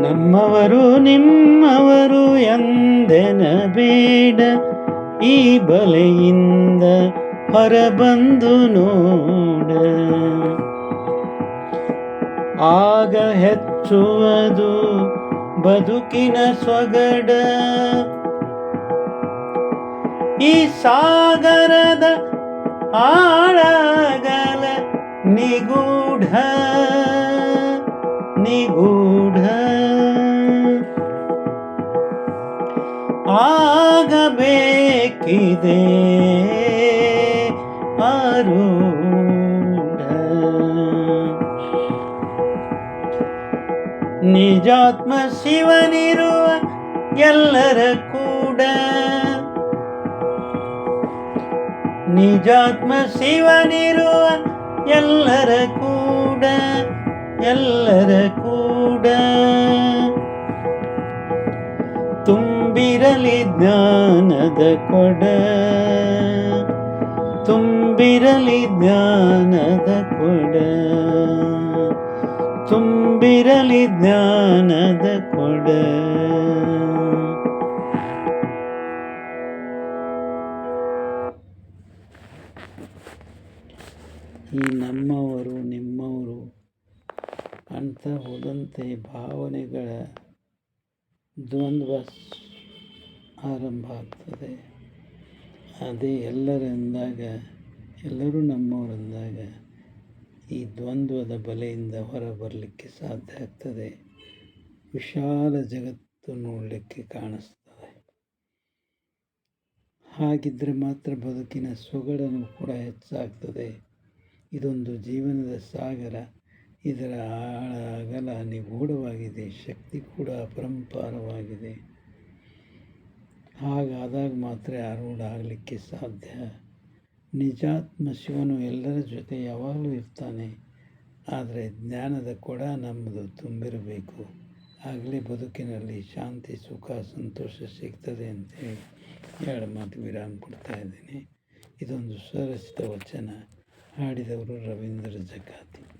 ನಮ್ಮವರು ನಿಮ್ಮವರು ಎಂದೆನಬೇಡ ಈ ಬಲೆಯಿಂದ ಹೊರಬಂದು ನೋಡ. ಆಗ ಹೆಚ್ಚುವುದು ಬದುಕಿನ ಸೊಗಡ ಈ ಸಾಗರದ ಆಳಗಲ ನಿಗೂಢ ನಿಗೂಢ. ಆಗಬೇಕಿದೆ. ಆರೂಢ ನಿಜಾತ್ಮ ಶಿವನಿರುವ ಎಲ್ಲರ ಕೂಡ. ನಿಜಾತ್ಮ ಶಿವನಿರುವ ಎಲ್ಲರ ಕೂಡ ಎಲ್ಲರ ಕೂಡ. ತುಂಬಿರಲಿ ಜ್ಞಾನದ ಕೊಡ. ತುಂಬಿರಲಿ ಜ್ಞಾನದ ಕೊಡ. ತುಂಬಿರಲಿ ಜ್ಞಾನದ ಕೊಡ. ಈ ನಮ್ಮವರು, ನಿಮ್ಮವರು ಅಂತ ಹೋದಂತೆ ಭಾವನೆಗಳ ದ್ವಂದ್ವ ಆರಂಭ ಆಗ್ತದೆ. ಅದೇ ಎಲ್ಲರಂದಾಗ, ಎಲ್ಲರೂ ನಮ್ಮವರೆಂದಾಗ ಈ ದ್ವಂದ್ವದ ಬಲೆಯಿಂದ ಹೊರಬರಲಿಕ್ಕೆ ಸಾಧ್ಯ ಆಗ್ತದೆ. ವಿಶಾಲ ಜಗತ್ತು ನೋಡಲಿಕ್ಕೆ ಕಾಣಿಸ್ತದೆ. ಹಾಗಿದ್ದರೆ ಮಾತ್ರ ಬದುಕಿನ ಸೊಗಡನ್ನು ಕೂಡ ಹೆಚ್ಚಾಗ್ತದೆ. ಇದೊಂದು ಜೀವನದ ಸಾಗರ. ಇದರ ಆಳ ಅಗಲ ನಿಗೂಢವಾಗಿದೆ. ಶಕ್ತಿ ಕೂಡ ಅಪರಂಪಾರವಾಗಿದೆ. ಹಾಗಾದಾಗ ಮಾತ್ರ ಆರೂಢ ಆಗಲಿಕ್ಕೆ ಸಾಧ್ಯ. ನಿಜಾತ್ಮ ಶಿವನು ಎಲ್ಲರ ಜೊತೆ ಯಾವಾಗಲೂ ಇರ್ತಾನೆ. ಆದರೆ ಜ್ಞಾನದ ಕೊಡ ನಮ್ಮದು ತುಂಬಿರಬೇಕು. ಆಗಲೇ ಬದುಕಿನಲ್ಲಿ ಶಾಂತಿ, ಸುಖ, ಸಂತೋಷ ಸಿಗ್ತದೆ ಅಂತೇಳಿ ಎರಡು ಮಾತು ವಿರಾಮ ಕೊಡ್ತಾ ಇದ್ದೀನಿ. ಇದೊಂದು ಸ್ವರಚಿತ ವಚನ. ಹಾಡಿದವರು ರವೀಂದ್ರ ಜಕಾತಿ